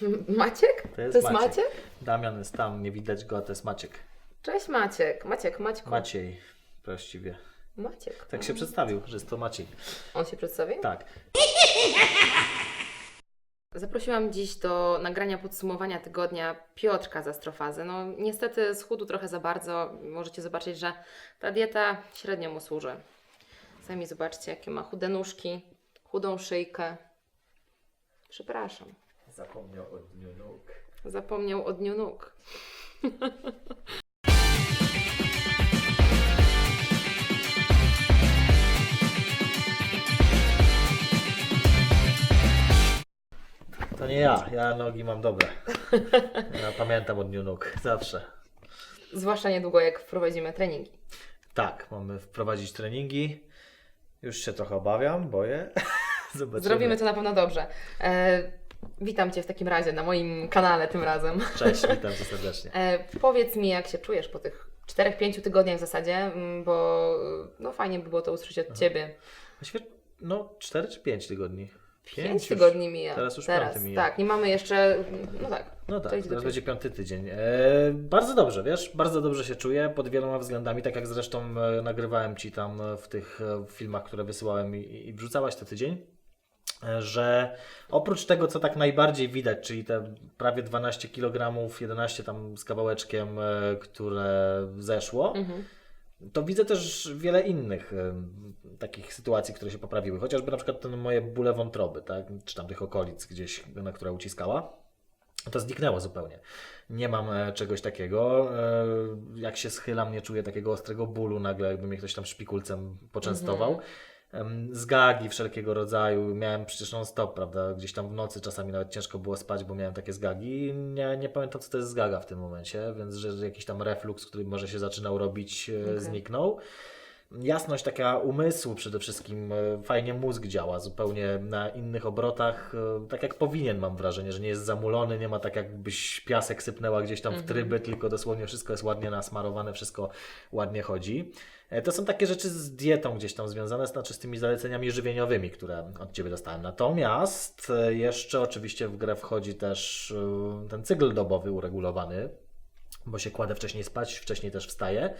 Maciek? To jest to jest Maciek. Maciek? Damian jest tam, nie widać go, a to jest Maciek. Cześć Maciek. Maciek, Maćku. Maciej, właściwie. Maciek. Tak się przedstawił, że jest to Maciej. On się przedstawił? Tak. Zaprosiłam dziś do nagrania podsumowania tygodnia Piotrka z Astrofazy. No niestety schudł trochę za bardzo. Możecie zobaczyć, że ta dieta średnio mu służy. Sami zobaczcie, jakie ma chude nóżki, chudą szyjkę. Przepraszam. Zapomniał o dniu nóg. Zapomniał o dniu nóg. To nie ja, ja nogi mam dobre. Ja pamiętam o dniu nóg, zawsze. Zwłaszcza niedługo, jak wprowadzimy treningi. Tak, mamy wprowadzić treningi. Już się trochę obawiam, boję. Zobaczymy. Zrobimy to na pewno dobrze. E, witam Cię w takim razie na moim kanale tym razem. Cześć, witam Cię serdecznie. E, powiedz mi, jak się czujesz po tych 4-5 tygodniach w zasadzie, mm, bo no fajnie by było to usłyszeć od Ciebie. Właściwie, no 4 czy 5 tygodni? 5 już. tygodni mija. Teraz już Teraz, mija. tak. Nie mamy jeszcze, no tak. No To tak, teraz będzie piąty tydzień. E, bardzo dobrze, wiesz, bardzo dobrze się czuję pod wieloma względami, tak jak zresztą e, nagrywałem Ci tam e, w tych filmach, które wysyłałem i, i wrzucałaś co tydzień, że oprócz tego, co tak najbardziej widać, czyli te prawie 12 kg, 11 tam z kawałeczkiem, e, które zeszło, Mhm. to widzę też wiele innych em, takich sytuacji, które się poprawiły. Chociażby na przykład te moje bóle wątroby, tak? czy tam tych okolic gdzieś, na które uciskała. To zniknęło zupełnie. Nie mam e, czegoś takiego. E, jak się schylam, nie czuję takiego ostrego bólu nagle, jakby mnie ktoś tam szpikulcem poczęstował. Em, Zgagi wszelkiego rodzaju. Miałem przecież non stop, prawda? Gdzieś tam w nocy czasami nawet ciężko było spać, bo miałem takie zgagi. Nie, nie pamiętam, co to jest zgaga w tym momencie, więc że, że jakiś tam refluks, który może się zaczynał robić, e, Okej. zniknął. Jasność taka umysłu przede wszystkim, e, fajnie mózg działa zupełnie na innych obrotach, e, tak jak powinien mam wrażenie, że nie jest zamulony, nie ma tak jakbyś piasek sypnęła gdzieś tam w Mhm. tryby, tylko dosłownie wszystko jest ładnie nasmarowane, wszystko ładnie chodzi. E, To są takie rzeczy z dietą gdzieś tam związane, znaczy z tymi zaleceniami żywieniowymi, które od Ciebie dostałem. Natomiast jeszcze oczywiście w grę wchodzi też ten cykl dobowy uregulowany, bo się kładę wcześniej spać, wcześniej też wstaję.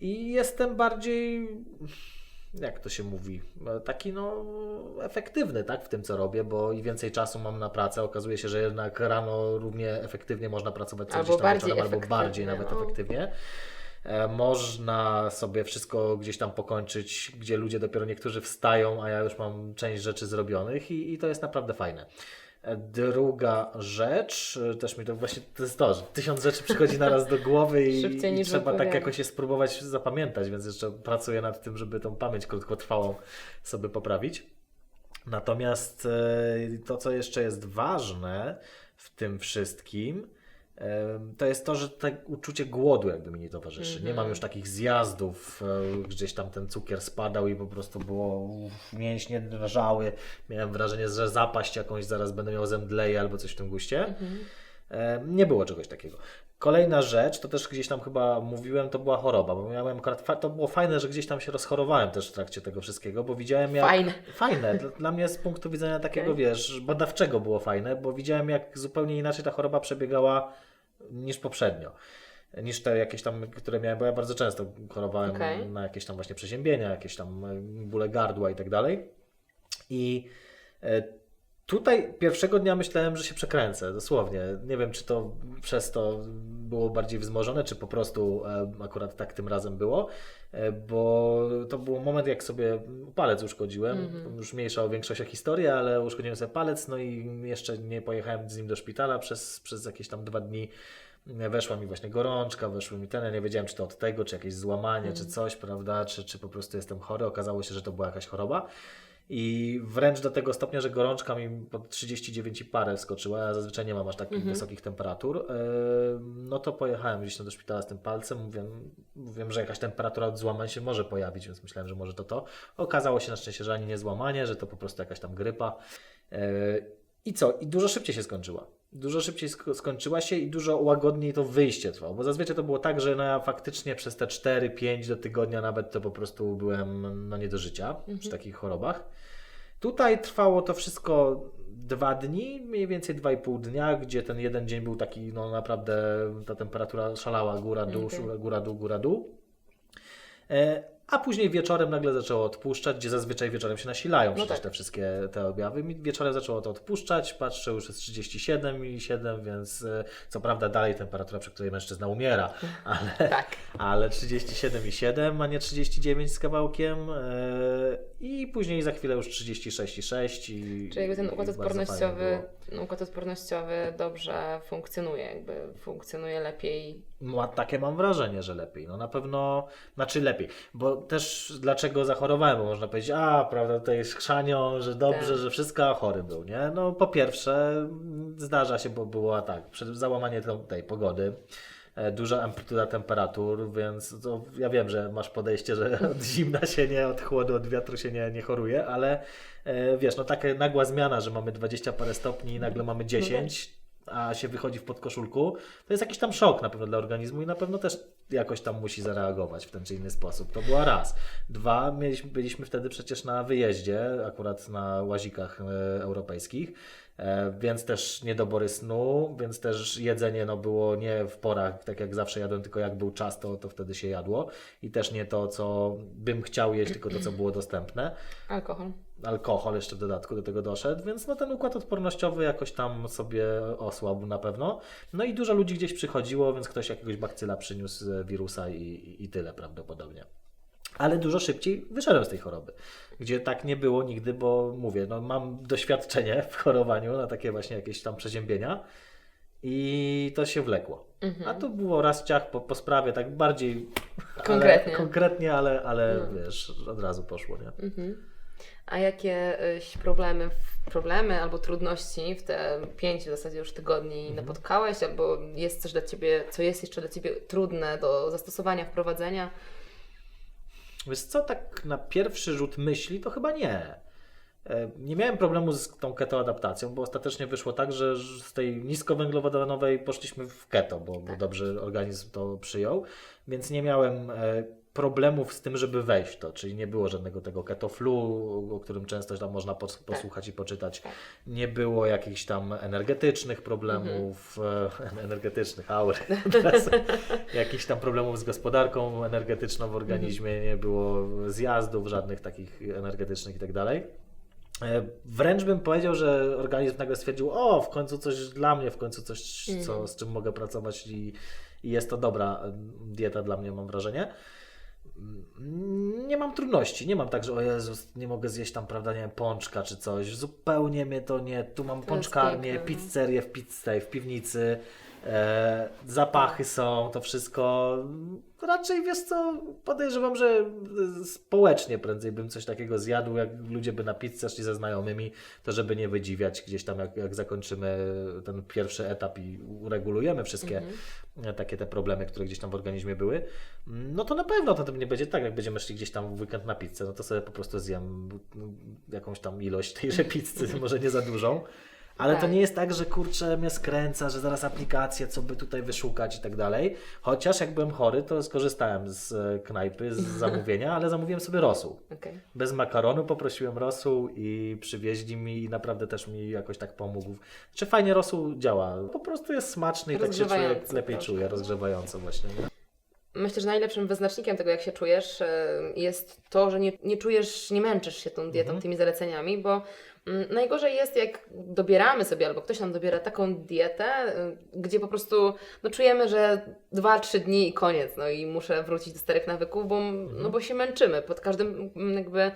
I jestem bardziej, jak to się mówi, taki no efektywny tak, w tym, co robię, bo i więcej czasu mam na pracę. Okazuje się, że jednak rano równie efektywnie można pracować co Albo gdzieś tam wieczorem, albo bardziej nawet no. efektywnie. E, Można sobie wszystko gdzieś tam pokończyć, gdzie ludzie dopiero niektórzy wstają, a ja już mam część rzeczy zrobionych i, i to jest naprawdę fajne. Druga rzecz, e, też mi to właśnie to jest to, że tysiąc rzeczy przychodzi naraz do głowy i, i trzeba tak jakoś je spróbować zapamiętać, więc jeszcze pracuję nad tym, żeby tą pamięć krótkotrwałą sobie poprawić. Natomiast e, to, co jeszcze jest ważne w tym wszystkim, to jest to, że tak uczucie głodu jakby mi nie towarzyszy. Nie mam Mhm. już takich zjazdów, e, gdzieś tam ten cukier spadał i po prostu było mięśnie drżały. Miałem wrażenie, że zapaść jakąś zaraz będę miał zemdleję albo coś w tym guście. Mhm. Nie było czegoś takiego. Kolejna rzecz, to też gdzieś tam chyba mówiłem, to była choroba, bo miałem akurat, to było fajne, że gdzieś tam się rozchorowałem też w trakcie tego wszystkiego, bo widziałem jak... Fajne. Fajne, dla, mnie z punktu widzenia takiego, Okej. wiesz, badawczego było fajne, bo widziałem jak zupełnie inaczej ta choroba przebiegała niż poprzednio. Niż te jakieś tam, które miałem, bo ja bardzo często chorowałem Okej. na jakieś tam właśnie przeziębienia, jakieś tam bóle gardła i tak dalej. I e, Tutaj pierwszego dnia myślałem, że się przekręcę, dosłownie. Nie wiem, czy to przez to było bardziej wzmożone, czy po prostu e, akurat tak tym razem było, e, bo to był moment, jak sobie palec uszkodziłem. Mhm. Już mniejsza o większość o historię, ale uszkodziłem sobie palec, no i jeszcze nie pojechałem z nim do szpitala przez, przez jakieś tam dwa dni. Weszła mi właśnie gorączka, weszły mi ten, ja nie wiedziałem, czy to od tego, czy jakieś złamanie, czy coś, prawda, czy, czy po prostu jestem chory. Okazało się, że to była jakaś choroba. I wręcz do tego stopnia, że gorączka mi pod 39 i parę wskoczyła. Ja zazwyczaj nie mam aż takich Mhm. wysokich temperatur. Yy, No to pojechałem gdzieś do szpitala z tym palcem. Mówię, mówię, że jakaś temperatura od złamań się może pojawić, więc myślałem, że może to to. Okazało się na szczęście, że ani nie złamanie, że to po prostu jakaś tam grypa. Yy, I co? I dużo szybciej się skończyła. Dużo szybciej sk- skończyła się i dużo łagodniej to wyjście trwało, bo zazwyczaj to było tak, że no faktycznie przez te 4-5 do tygodnia nawet to po prostu byłem no nie do życia przy takich chorobach. Tutaj trwało to wszystko dwa dni, mniej więcej dwa i pół dnia, gdzie ten jeden dzień był taki, no naprawdę ta temperatura szalała, góra, dół, okay. góra, dół, góra, dół. E, a później wieczorem nagle zaczęło odpuszczać, gdzie zazwyczaj wieczorem się nasilają przecież tak. te wszystkie te objawy. Wieczorem zaczęło to odpuszczać, patrzę, już jest 37,7, więc e, co prawda dalej temperatura, przy której mężczyzna umiera, ale, Tak. ale 37,7, a nie 39 z kawałkiem. e, I później za chwilę już 36,6. I, Czyli jakby ten układ odpornościowy, układ odpornościowy dobrze funkcjonuje, jakby funkcjonuje lepiej. Ma, takie mam wrażenie, że lepiej. No na pewno, znaczy lepiej, bo też dlaczego zachorowałem, bo można powiedzieć, a prawda, tutaj jest chrzanią, że dobrze, Tak. że wszystko, a chory był, nie? No po pierwsze, zdarza się, bo było tak, przed załamanie tej pogody, e, duża amplituda temperatur, więc ja wiem, że masz podejście, że od zimna się nie, od chłodu, od wiatru się nie, nie choruje, ale e, wiesz, no taka nagła zmiana, że mamy 20 parę stopni i nagle mamy 10, a się wychodzi w podkoszulku, to jest jakiś tam szok na pewno dla organizmu i na pewno też jakoś tam musi zareagować w ten czy inny sposób. To była raz. Dwa, mieliśmy, byliśmy wtedy przecież na wyjeździe, akurat na łazikach e, europejskich, więc też niedobory snu, więc też jedzenie no, było nie w porach, tak jak zawsze jadłem, tylko jak był czas, to, to wtedy się jadło i też nie to, co bym chciał jeść, tylko to, co było dostępne Alkohol. alkohol jeszcze w dodatku do tego doszedł, więc no ten układ odpornościowy jakoś tam sobie osłabł na pewno. No i dużo ludzi gdzieś przychodziło, więc ktoś jakiegoś bakcyla przyniósł e, wirusa i, i tyle prawdopodobnie. Ale dużo szybciej wyszedłem z tej choroby, gdzie tak nie było nigdy, bo mówię, no mam doświadczenie w chorowaniu na takie właśnie jakieś tam przeziębienia i to się wlekło. Mhm. A to było raz ciach po, po sprawie, tak bardziej Konkretnie. ale, konkretnie, ale, ale No. wiesz, od razu poszło, nie? Mhm. A jakieś problemy, problemy albo trudności w te pięć w zasadzie już tygodni Mhm. napotkałeś, albo jest coś dla Ciebie, co jest jeszcze dla Ciebie trudne do zastosowania, wprowadzenia? Wiesz co, tak na pierwszy rzut myśli to chyba nie. E, Nie miałem problemu z tą ketoadaptacją, bo ostatecznie wyszło tak, że z tej niskowęglowodanowej poszliśmy w keto, bo, bo Tak. dobrze organizm to przyjął, więc nie miałem e, problemów z tym, żeby wejść to, czyli nie było żadnego tego keto flu, o którym często tam można pos- posłuchać i poczytać. Tak. Nie było jakichś tam energetycznych problemów, Mhm. energetycznych, teraz, jakichś tam problemów z gospodarką energetyczną w organizmie, nie było zjazdów żadnych takich energetycznych i tak dalej. E, Wręcz bym powiedział, że organizm nagle stwierdził, o, w końcu coś dla mnie, w końcu coś, co, Mhm. z czym mogę pracować i, i jest to dobra e, dieta dla mnie, mam wrażenie. Nie mam trudności, nie mam tak, że o Jezus, nie mogę zjeść tam, prawda, nie wiem, pączka czy coś. Zupełnie mnie to nie. Tu mam jest pączkarnię, no. pizzerię w pizzej, w piwnicy. E, zapachy są, to wszystko. Raczej wiesz co, podejrzewam, że e, społecznie prędzej bym coś takiego zjadł, jak ludzie by na pizzę szli ze znajomymi, to żeby nie wydziwiać gdzieś tam, jak, jak zakończymy ten pierwszy etap i uregulujemy wszystkie Mhm. takie te problemy, które gdzieś tam w organizmie były, no to na pewno to nie będzie tak, jak będziemy szli gdzieś tam w weekend na pizzę, no to sobie po prostu zjem jakąś tam ilość tejże pizzy, może nie za dużą. Ale to Tak. nie jest tak, że kurczę mnie skręca, że zaraz aplikację, co by tutaj wyszukać i tak dalej. Chociaż jak byłem chory, to skorzystałem z e, knajpy, z zamówienia, ale zamówiłem sobie rosół. Okej. Bez makaronu poprosiłem rosół i przywieźli mi i naprawdę też mi jakoś tak pomógł. Czy fajnie rosół działa? Po prostu jest smaczny i tak się Rozgrzewający lepiej troszkę, czuje, no. rozgrzewająco właśnie. Nie? Myślę, że najlepszym wyznacznikiem tego, jak się czujesz, e, jest to, że nie, nie czujesz, nie męczysz się tą dietą, Mhm. tymi zaleceniami, bo najgorzej jest, jak dobieramy sobie, albo ktoś nam dobiera taką dietę, e, gdzie po prostu no, czujemy, że 2-3 dni i koniec, no i muszę wrócić do starych nawyków, bo, no, bo się męczymy pod każdym mm, jakby.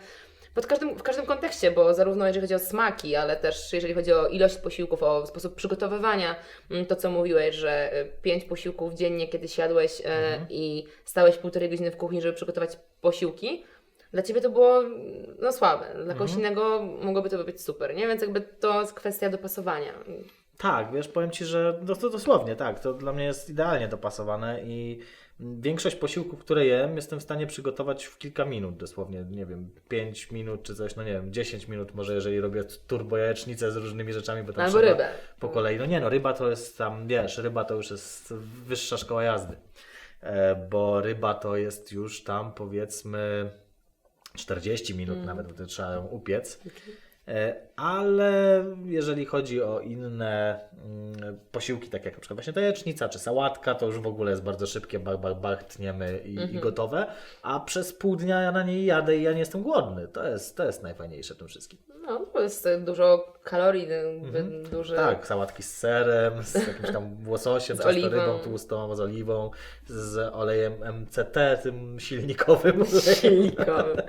Pod każdym, w każdym kontekście, bo zarówno jeżeli chodzi o smaki, ale też jeżeli chodzi o ilość posiłków, o sposób przygotowywania, mm, to co mówiłeś, że y, pięć posiłków dziennie, kiedy siadłeś e, Mhm. i stałeś półtorej godziny w kuchni, żeby przygotować posiłki, dla Ciebie to było no słabe, dla kogoś Mhm. innego mogłoby to być super, nie? Więc jakby to jest kwestia dopasowania. Tak, wiesz, powiem Ci, że no to dosłownie tak, to dla mnie jest idealnie dopasowane i większość posiłków, które jem, jestem w stanie przygotować w kilka minut dosłownie, nie wiem, 5 minut czy coś, no nie wiem, 10 minut może, jeżeli robię turbo jajecznicę z różnymi rzeczami, bo tam Albo rybę. po kolei, no nie no, ryba to jest tam, wiesz, ryba to już jest wyższa szkoła jazdy, e, bo ryba to jest już tam powiedzmy 40 minut Mm. nawet, bo to trzeba ją upiec. E, Ale jeżeli chodzi o inne mm, posiłki, tak jak na przykład właśnie ta jajecznica czy sałatka, to już w ogóle jest bardzo szybkie, bach, bach, bach, tniemy i, i gotowe, a przez pół dnia ja na niej jadę i ja nie jestem głodny. To jest, to jest najfajniejsze w tym wszystkim. No, to jest e, dużo kalorii, jakby duży... Tak, sałatki z serem, z jakimś tam łososiem, Z rybą tłustą, z oliwą, z olejem MCT, tym silnikowym. Silnikowy.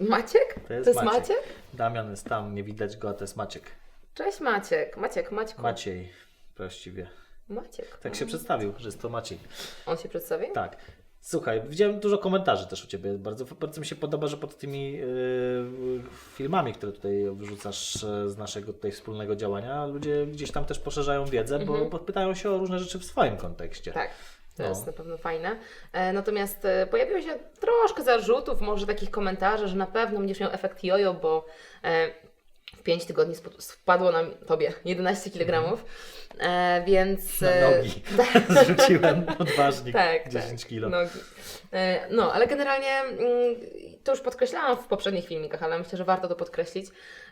Maciek? To jest Maciek. Maciek? Damian jest tam, nie widać go, a to jest Maciek. Cześć Maciek. Maciek, Maćku. Maciej, właściwie. Maciek. Tak się przedstawił, że jest to Maciej. On się przedstawi? Tak. Słuchaj, widziałem dużo komentarzy też u Ciebie. Bardzo, bardzo mi się podoba, że pod tymi yy, filmami, które tutaj wrzucasz yy, z naszego tutaj wspólnego działania, ludzie gdzieś tam też poszerzają wiedzę, bo podpytają się o różne rzeczy w swoim kontekście. Tak. To No. jest na pewno fajne. E, natomiast e, pojawiło się troszkę zarzutów, może takich komentarzy, że na pewno będziesz miał efekt jojo, bo e, w 5 tygodni spadło nam tobie 11 kg. E, więc. Na nogi zrzuciłem odważnik tak, 10 tak. E, No, ale generalnie mm, to już podkreślałam w poprzednich filmikach, ale myślę, że warto to podkreślić,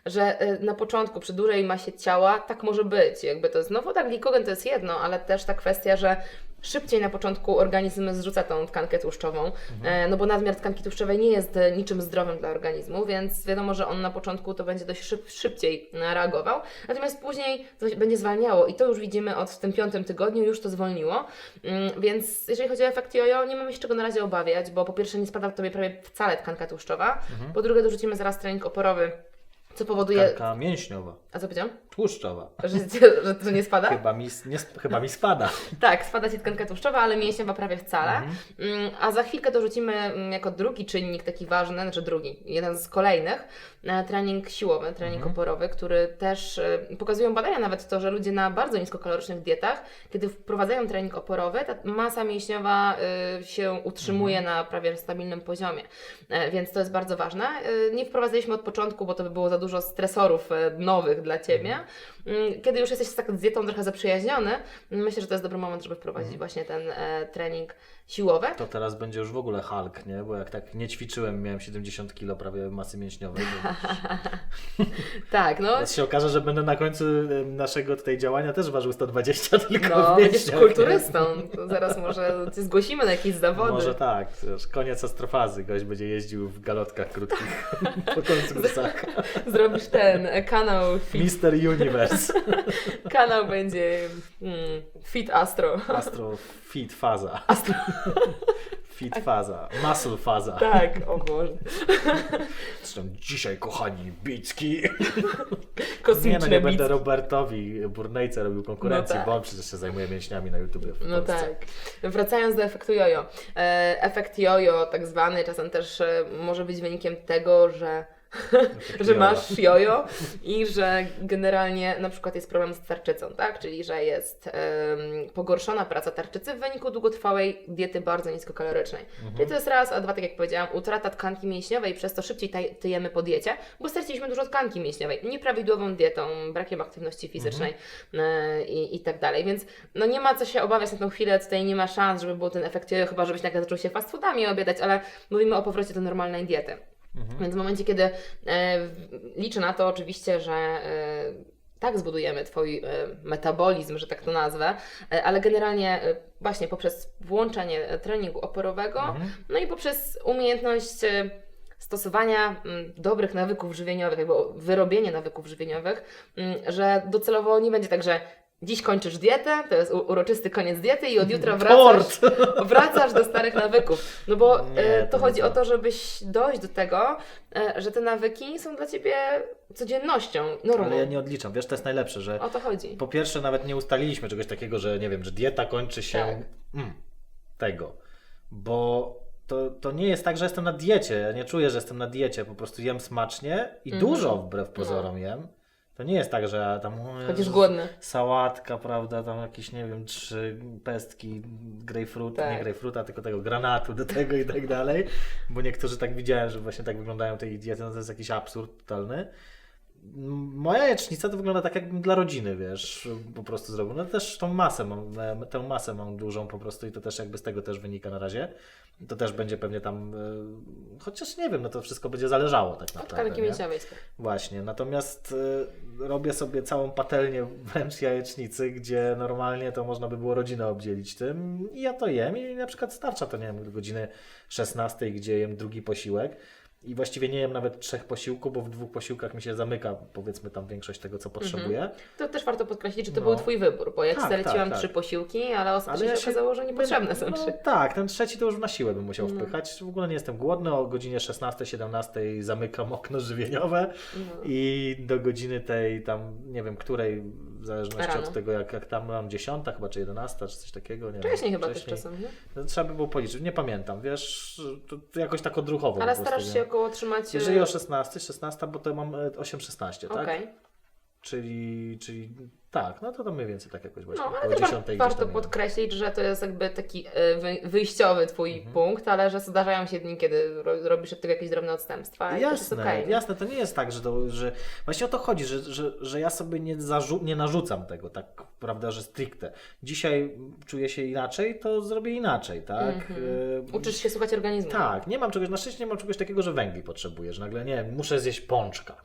że e, na początku przy dużej masie ciała tak może być. Jakby to no woda, glikogen to jest jedno, ale też ta kwestia, że szybciej na początku organizm zrzuca tą tkankę tłuszczową, e, no bo nadmiar tkanki tłuszczowej nie jest e, niczym zdrowym dla organizmu, więc wiadomo, że on na początku to będzie dość szyb, szybciej e, reagował, natomiast później będzie zwalniało i to już widzimy od w tym piątym tygodniu, już to zwolniło, Mm, więc jeżeli chodzi o efekt jojo, nie mamy się czego na razie obawiać, bo po pierwsze nie spada w Tobie prawie wcale tkanka tłuszczowa, po drugie dorzucimy zaraz trening oporowy, co powoduje... Tkanka mięśniowa, A co powiedziałam? tłuszczowa. Że, że to nie spada? Chyba mi, nie, chyba mi spada. Tak, spada Ci tkanka tłuszczowa, ale mięśniowa prawie wcale. Mm, A za chwilkę dorzucimy mm, jako drugi czynnik taki ważny, znaczy drugi, jeden z kolejnych, e, trening siłowy, trening oporowy, który też e, pokazują badania nawet to, że ludzie na bardzo niskokalorycznych dietach, kiedy wprowadzają trening oporowy, ta masa mięśniowa e, się utrzymuje na prawie stabilnym poziomie. E, Więc to jest bardzo ważne. Nie wprowadzaliśmy od początku, bo to by było za dużo stresorów e, nowych dla Ciebie. Mm, Kiedy już jesteś z taką dietą trochę zaprzyjaźniony, myślę, że to jest dobry moment, żeby wprowadzić właśnie ten e, trening siłowy. To teraz będzie już w ogóle Hulk, nie? Bo jak tak nie ćwiczyłem, miałem 70 kilo prawie masy mięśniowej. Tak, no. teraz się okaże, że będę na końcu naszego tutaj działania też ważył 120 tylko No, w mięśniach, kulturystą. To zaraz może Cię zgłosimy na jakieś zawody. Może tak, koniec astrofazy. Gość będzie jeździł w galotkach krótkich po końcu. Zrobisz ten e, kanał Fit. Mister Universe. Kanał będzie mm, Fit Astro. Astro Fit Faza. Astro. Fit Faza. Muscle Faza. Tak, o Boże. Zresztą dzisiaj, kochani, bicki. Nie no, Kosmiczne nie będę Robertowi Burnejce robił konkurencji, No tak. bo on przecież się zajmuje mięśniami na YouTubie No tak. Wracając do efektu jojo. E, efekt jojo, tak zwany, czasem też e, może być wynikiem tego, że, że masz jojo i że generalnie na przykład jest problem z tarczycą, tak? Czyli że jest pogorszona praca tarczycy w wyniku długotrwałej diety bardzo niskokalorycznej. Czyli to jest raz, a dwa, tak jak powiedziałam, utrata tkanki mięśniowej przez to szybciej taj- tyjemy po diecie, bo straciliśmy dużo tkanki mięśniowej, nieprawidłową dietą, brakiem aktywności fizycznej e, i, i tak dalej. Więc no nie ma co się obawiać na tą chwilę, tutaj nie ma szans, żeby był ten efekt jojo, chyba żebyś nagle zaczął się fast foodami obiadać, ale mówimy o powrocie do normalnej diety. Więc w momencie, kiedy e, liczę na to oczywiście, że e, tak zbudujemy Twój e, metabolizm, że tak to nazwę, ale generalnie właśnie poprzez włączenie treningu oporowego, no i poprzez umiejętność stosowania mm, dobrych nawyków żywieniowych, jakby wyrobienie nawyków żywieniowych, mm, że docelowo nie będzie tak, że dziś kończysz dietę, to jest uroczysty koniec diety i od jutra wracasz, wracasz do starych nawyków. No bo Nie, e, to chodzi to. o to, żebyś dojść do tego, e, że te nawyki są dla Ciebie codziennością, normą. Ale ja nie odliczam. Wiesz, to jest najlepsze, że O to chodzi. po pierwsze nawet nie ustaliliśmy czegoś takiego, że nie wiem, że dieta kończy się Tak. mm, tego. Bo to, to nie jest tak, że jestem na diecie. Ja nie czuję, że jestem na diecie. Po prostu jem smacznie i Mhm. dużo wbrew pozorom jem. To nie jest tak, że tam. Chodzisz głodny. Sałatka, prawda, tam jakieś, nie wiem, trzy pestki grejpfruta, Tak. nie grejpfruta, tylko tego granatu do tego i tak dalej. Bo niektórzy tak widziałem, że właśnie tak wyglądają te diety, no to jest jakiś absurd totalny. Moja jajecznica to wygląda tak, jakbym dla rodziny, wiesz, po prostu zrobił. No też tą masę mam, e, tę masę mam dużą po prostu i to też jakby z tego też wynika na razie. To też będzie pewnie tam, e, chociaż nie wiem, no to wszystko będzie zależało tak Od naprawdę. mięsiawiejskiej. Właśnie, natomiast y, robię sobie całą patelnię wręcz jajecznicy, gdzie normalnie to można by było rodzinę obdzielić tym i ja to jem i na przykład starcza to, nie wiem, do godziny 16, gdzie jem drugi posiłek i właściwie nie jem nawet trzech posiłków, bo w dwóch posiłkach mi się zamyka powiedzmy tam większość tego, co potrzebuję. To też warto podkreślić, że to No. był Twój wybór, bo ja Tak, zaleciłam tak, tak. trzy posiłki, ale ostatnio ja się okazało, że niepotrzebne są no, trzy. Tak, ten trzeci to już na siłę bym musiał No. wpychać. W ogóle nie jestem głodny. O godzinie 16-17 zamykam okno żywieniowe No. i do godziny tej tam, nie wiem, której, w zależności Rano. od tego jak, jak tam mam 10 chyba, czy 11, czy coś takiego. Nie Wcześniej wiem, chyba też czasem, nie? No, trzeba by było policzyć. Nie pamiętam, wiesz, to, to jakoś tak odruchowo. Ale starasz się około trzymać... Jeżeli o 16, 16, bo to mam e, 8-16, tak? Okej. Czyli, czyli tak, no to to mniej więcej tak jakoś właśnie. No, ale 10 gdzieś warto tam podkreślić, że to jest jakby taki e, wy- wyjściowy Twój Mhm. punkt, ale że zdarzają się dni, kiedy ro- robisz od tego jakieś drobne odstępstwa i to jest Jasne, jasne, to nie jest tak, że, to, że właśnie o to chodzi, że, że, że ja sobie nie, zarzu- nie narzucam tego, tak prawda, że stricte. Dzisiaj czuję się inaczej, to zrobię inaczej, tak? Mhm. E, Uczysz się słuchać organizmu. Tak, nie mam czegoś, na szczęście nie mam czegoś takiego, że węgli potrzebuję, że nagle nie muszę zjeść pączka.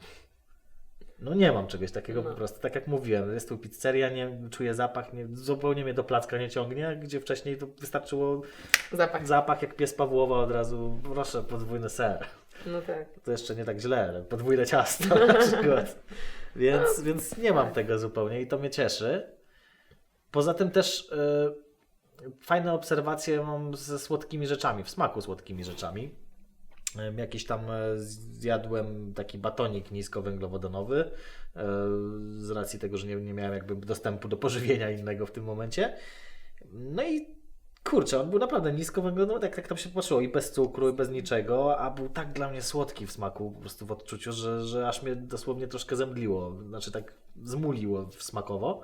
No nie mam czegoś takiego No. po prostu, tak jak mówiłem, jest tu pizzeria, nie czuję zapach, nie, zupełnie mnie do placka nie ciągnie, gdzie wcześniej to wystarczyło Zapach. zapach jak pies Pawłowa od razu, proszę, podwójny ser. No tak. To jeszcze nie tak źle, ale podwójne ciasto na przykład. Więc, więc nie mam tego zupełnie i to mnie cieszy. Poza tym też e, fajne obserwacje mam ze słodkimi rzeczami, w smaku słodkimi rzeczami. Jakiś tam e, zjadłem taki batonik niskowęglowodanowy e, z racji tego, że nie, nie miałem jakby dostępu do pożywienia innego w tym momencie. No i kurczę, on był naprawdę niskowęglowodanowy, tak, tak tam się patrzyło i bez cukru, i bez niczego, a był tak dla mnie słodki w smaku, po prostu w odczuciu, że, że aż mnie dosłownie troszkę zemdliło, znaczy tak zmuliło smakowo.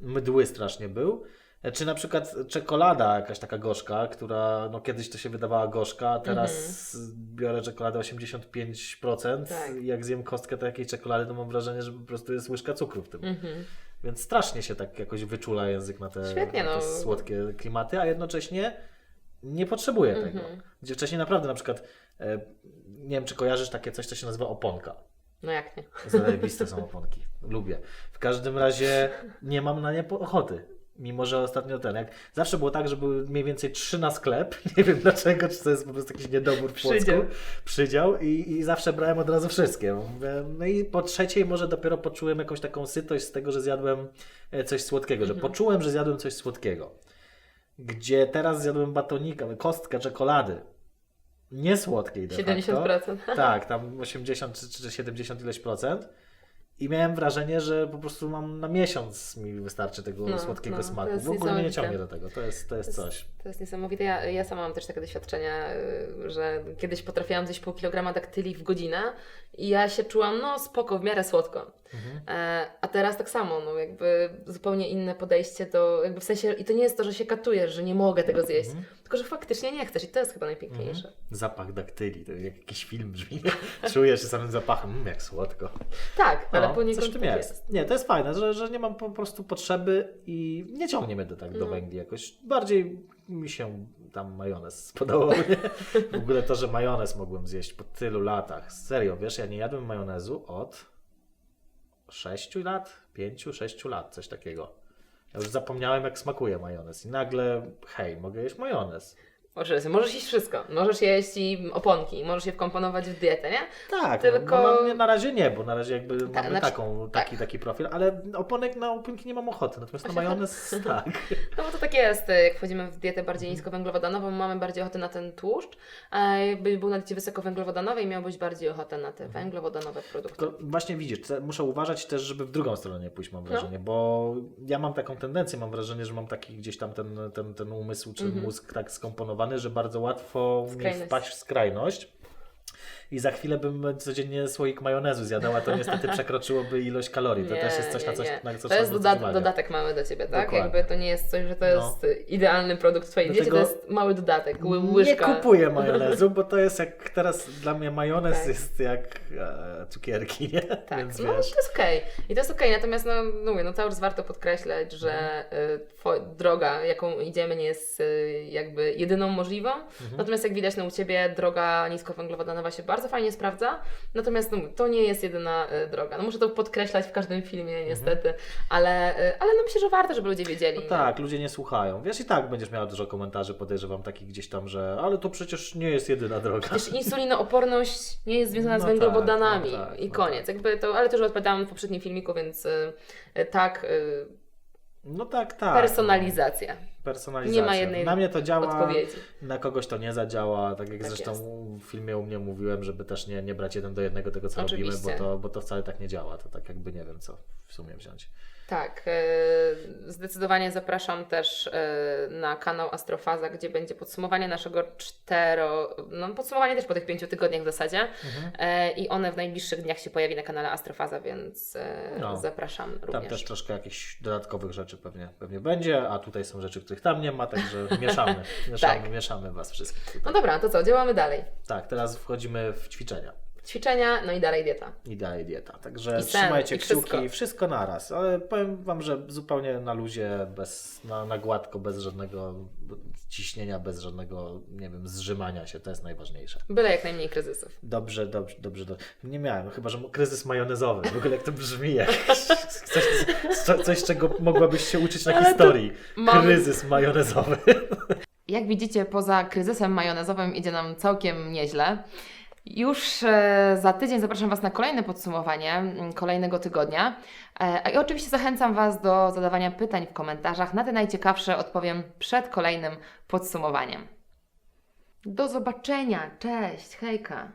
Mdły strasznie był. Czy na przykład czekolada jakaś taka gorzka, która no kiedyś to się wydawała gorzka, a teraz biorę czekoladę 85% Tak. i jak zjem kostkę takiej czekolady, to mam wrażenie, że po prostu jest łyżka cukru w tym. Mhm. Więc strasznie się tak jakoś wyczula język na te, Świetnie, na te no. słodkie klimaty, a jednocześnie nie potrzebuję tego. Mhm. Gdzie wcześniej naprawdę na przykład, e, nie wiem czy kojarzysz takie coś, co się nazywa oponka. No jak nie. Zajebiste są oponki. Lubię. W każdym razie nie mam na nie ochoty. Mimo, że ostatnio ten, jak zawsze było tak, że były mniej więcej trzy na sklep. Nie wiem dlaczego, czy to jest po prostu jakiś niedobór w Płocku. Przydział. Przydział i, i zawsze brałem od razu wszystkie. No i po trzeciej może dopiero poczułem jakąś taką sytość z tego, że zjadłem e, coś słodkiego, że poczułem, że zjadłem coś słodkiego. Gdzie teraz zjadłem batonika, kostkę czekolady. Nie słodkiej de facto. 70%. Tak, tam 80 czy, czy 70 ileś procent. I miałem wrażenie, że po prostu mam na miesiąc mi wystarczy tego No, słodkiego no, to smaku. jest W ogóle mnie nie ciągnie do tego. To jest, to jest coś. To jest niesamowite. Ja, ja sama mam też takie doświadczenia, y, że kiedyś potrafiłam zjeść pół kilograma daktyli w godzinę i ja się czułam, no spoko, w miarę słodko. Mhm. E, a teraz tak samo, no jakby zupełnie inne podejście do, jakby w sensie, i to nie jest to, że się katujesz, że nie mogę tego zjeść, Mhm. tylko że faktycznie nie chcesz i to jest chyba najpiękniejsze. Zapach daktyli, to jak jakiś film brzmi. Czujesz się samym zapachem, mm, jak słodko. Tak, ale No, poniekąd coś tym tak jest. Nie, to jest fajne, że, że nie mam po prostu potrzeby i nie ciągnie mnie do, tak, do No. węgli jakoś. Bardziej mi się tam majonez spodobał. W ogóle to, że majonez mogłem zjeść po tylu latach. Serio, wiesz, ja nie jadłem majonezu od 6 lat, 5-6 lat, coś takiego. Ja już zapomniałem, jak smakuje majonez. I nagle, hej, mogę jeść majonez. Oczywiście, możesz jeść wszystko. Możesz jeść i oponki, możesz je wkomponować w dietę, nie? Tak, Tylko- no, no, na, razie nie, bo na razie jakby mamy znaczy- taką, taki, taki profil, ale oponek na oponki nie mam ochoty, natomiast na majonez tak. No bo to tak jest, jak wchodzimy w dietę bardziej niskowęglowodanową, mamy bardziej ochotę na ten tłuszcz, a jakby był na diecie wysokowęglowodanowej, miałbyś bardziej ochotę na te węglowodanowe produkty. To właśnie widzisz, muszę uważać też, żeby w drugą stronę nie pójść, No. mam wrażenie, bo ja mam taką tendencję, mam wrażenie, że mam taki gdzieś tam ten, ten, ten umysł czy Mhm. mózg tak skomponowany, że bardzo łatwo Skrajność. wpaść w skrajność. I za chwilę bym codziennie słoik majonezu zjadała, to niestety przekroczyłoby ilość kalorii. To Nie, też jest coś, nie, na, coś, nie. na co To jest uwagę. dodatek mały do Ciebie, tak? Dokładnie. Jakby to nie jest coś, że to No. jest idealny produkt Twojej diecie, to Dlatego jest mały dodatek, ły- łyżka. Nie kupuję majonezu, bo to jest jak teraz dla mnie majonez Tak. jest jak e, cukierki, nie? Tak, Więc no wiesz. to jest okej. I to jest okej, natomiast no, no mówię, no cały czas warto podkreślać, że Mhm. y, droga, jaką idziemy, nie jest y, jakby jedyną możliwą. Mhm. Natomiast jak widać no, u Ciebie droga niskowęglowodanowa się bardzo fajnie sprawdza, natomiast no, to nie jest jedyna y, droga. No muszę to podkreślać w każdym filmie niestety, ale, y, ale no myślę, że warto, żeby ludzie wiedzieli. Mhm. No tak, ludzie nie słuchają. Wiesz, i tak będziesz miała dużo komentarzy, podejrzewam takich gdzieś tam, że ale to przecież nie jest jedyna droga. Przecież insulinooporność nie jest związana z No tak, węglowodanami no tak, i no koniec. Jakby to, ale też odpowiadałam w poprzednim filmiku, więc y, tak, No tak, tak. personalizacja Personalizacja. Nie ma jednej Na mnie to działa, odpowiedzi. na kogoś to nie zadziała. Tak jak Tak zresztą jest. w filmie u mnie mówiłem, żeby też nie, nie brać jeden do jednego tego, co robimy, bo Oczywiście. to, bo to wcale tak nie działa. To tak jakby nie wiem, co w sumie wziąć. Tak, e, zdecydowanie zapraszam też e, na kanał Astrofaza, gdzie będzie podsumowanie naszego cztero, no podsumowanie też po tych pięciu tygodniach w zasadzie e, i one w najbliższych dniach się pojawi na kanale Astrofaza, więc No. zapraszam Tam również. też troszkę jakichś dodatkowych rzeczy pewnie, pewnie będzie, a tutaj są rzeczy, których tam nie ma, także mieszamy, mieszamy, Tak. mieszamy Was wszystkich. Tutaj. No dobra, to co, działamy dalej. Tak, teraz wchodzimy w ćwiczenia. Ćwiczenia, no i dalej dieta. i dalej dieta. Także I sen, trzymajcie i kciuki, wszystko. wszystko. naraz. Ale powiem Wam, że zupełnie na luzie, bez, na, na gładko, bez żadnego ciśnienia, bez żadnego, nie wiem, zrzymania się. To jest najważniejsze. Byle jak najmniej kryzysów. Dobrze, dobrze, dobrze. dobrze. Nie miałem, chyba że kryzys majonezowy. W ogóle jak to brzmi, jak coś, coś, czego mogłabyś się uczyć na Ale historii. mam- Kryzys majonezowy. Jak widzicie, poza kryzysem majonezowym idzie nam całkiem nieźle. Już e, za tydzień zapraszam Was na kolejne podsumowanie mm, kolejnego tygodnia. E, I oczywiście zachęcam Was do zadawania pytań w komentarzach. Na te najciekawsze odpowiem przed kolejnym podsumowaniem. Do zobaczenia. Cześć. Hejka.